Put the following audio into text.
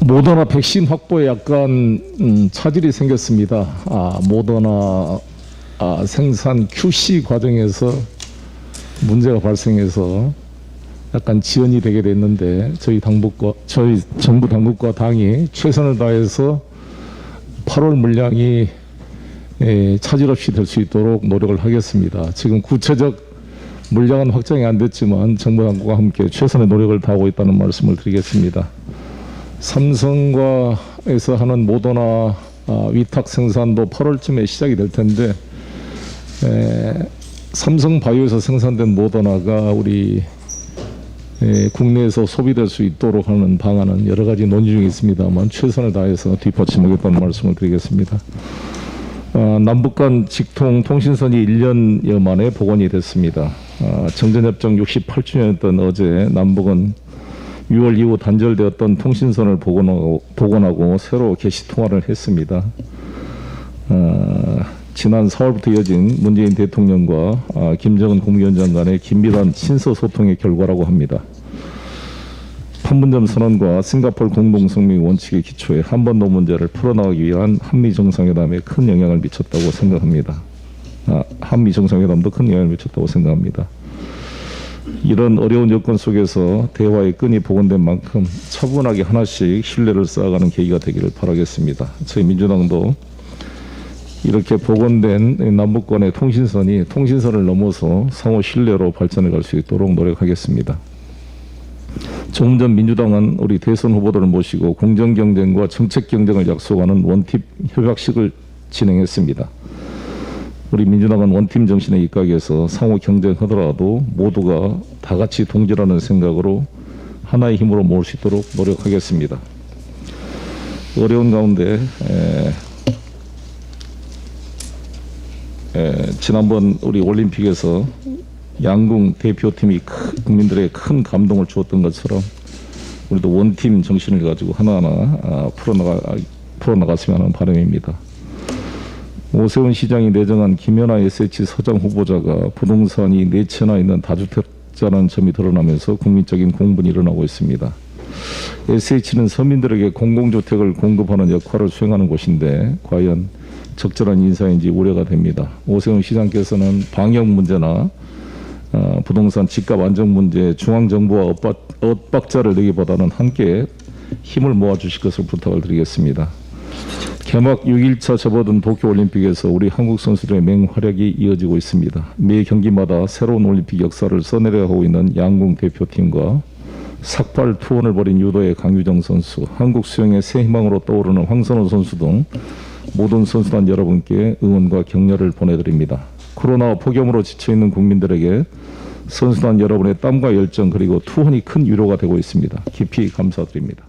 모더나 백신 확보에 약간 음, 차질이 생겼습니다. 아, 모더나 아, 생산 QC 과정에서 문제가 발생해서 약간 지연이 되게 됐는데 저희 당국과 저희 정부 당국과 당이 최선을 다해서 8월 물량이 에, 차질 없이 될 수 있도록 노력을 하겠습니다. 지금 구체적 물량은 확정이 안 됐지만 정부 당국과 함께 최선의 노력을 다하고 있다는 말씀을 드리겠습니다. 삼성과에서 하는 모더나 아, 위탁 생산도 8월쯤에 시작이 될 텐데 에, 삼성 바이오에서 생산된 모더나가 우리 에, 국내에서 소비될 수 있도록 하는 방안은 여러 가지 논의 중에 있습니다만 최선을 다해서 뒷받침하겠다는 말씀을 드리겠습니다. 아, 남북 간 직통 통신선이 1년여 만에 복원이 됐습니다. 아, 정전협정 68주년이었던 어제 남북은 6월 이후 단절되었던 통신선을 복원하고, 복원하고 새로 개시 통화를 했습니다. 아, 지난 4월부터 이어진 문재인 대통령과 아, 김정은 국무위원장 간의 긴밀한 친서 소통의 결과라고 합니다. 판문점 선언과 싱가포르 공동성명 원칙에 기초해 한반도 문제를 풀어나가기 위한 한미 정상회담에 큰 영향을 미쳤다고 생각합니다. 아, 한미 정상회담도 큰 영향을 미쳤다고 생각합니다. 이런 어려운 여건 속에서 대화의 끈이 복원된 만큼 차분하게 하나씩 신뢰를 쌓아가는 계기가 되기를 바라겠습니다. 저희 민주당도 이렇게 복원된 남북 간의 통신선이 통신선을 넘어서 상호 신뢰로 발전해 갈 수 있도록 노력하겠습니다. 조금 전 민주당은 우리 대선 후보들을 모시고 공정 경쟁과 정책 경쟁을 약속하는 원팀 협약식을 진행했습니다. 우리 민주당은 원팀 정신에 입각해서 상호 경쟁하더라도 모두가 다 같이 동지라는 생각으로 하나의 힘으로 모을 수 있도록 노력하겠습니다. 어려운 가운데 에, 에, 지난번 우리 올림픽에서 양궁 대표팀이 크- 국민들의 큰 감동을 주었던 것처럼 우리도 원팀 정신을 가지고 하나하나 아, 풀어나가 풀어나갔으면 하는 바람입니다. 오세훈 시장이 내정한 김연아 SH 서장 후보자가 부동산이 네 채나 있는 다주택자라는 점이 드러나면서 국민적인 공분이 일어나고 있습니다. SH는 서민들에게 공공주택을 공급하는 역할을 수행하는 곳인데 과연 적절한 인사인지 우려가 됩니다. 오세훈 시장께서는 방역 문제나 어, 부동산 집값 안정 문제 중앙정부와 엇박, 엇박자를 내기보다는 함께 힘을 모아주실 것을 부탁을 드리겠습니다. 개막 6일차 접어든 도쿄올림픽에서 우리 한국 선수들의 맹활약이 이어지고 있습니다. 매 경기마다 새로운 올림픽 역사를 써내려가고 있는 양궁 대표팀과 삭발 투혼을 벌인 유도의 강유정 선수, 한국 수영의 새 희망으로 떠오르는 황선우 선수 등 모든 선수단 여러분께 응원과 격려를 보내드립니다. 코로나 폭염으로 지쳐있는 국민들에게 선수단 여러분의 땀과 열정 그리고 투혼이 큰 위로가 되고 있습니다. 깊이 감사드립니다.